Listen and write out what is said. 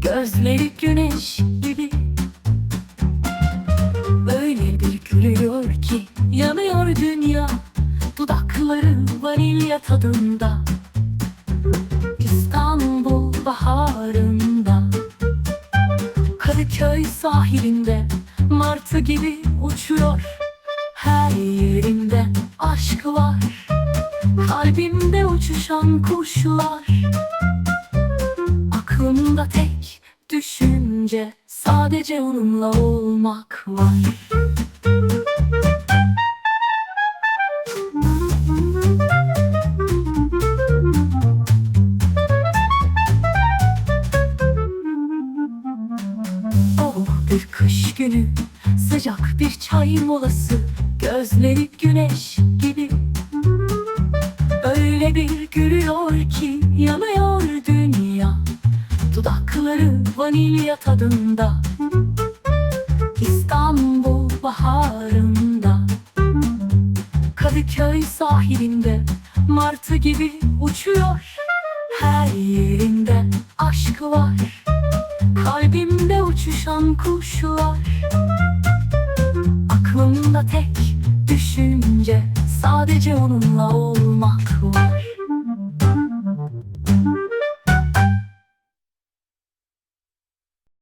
Gözleri güneş gibi. Öyle bir gülüyor ki Yanıyor dünya. Dudakları vanilya tadında. İstanbul baharında. Kadıköy sahilinde Martı gibi uçuyor. Her yerinde aşk var. Kalbimde uçuşan kuşlar. Aklımda tek düşünce Sadece onunla olmak var. Oh bir kış günü Sıcak bir çay molası Gözleri güneş gibi. Öyle bir gülüyor ki Yanıyor dünya Dudakları vanilya tadında. İstanbul baharında. Kadıköy sahilinde Martı gibi uçuyor. Her yerinde aşk var. Kalbimde uçuşan kuşlar. Aklımda tek düşünce Sadece onunla olmak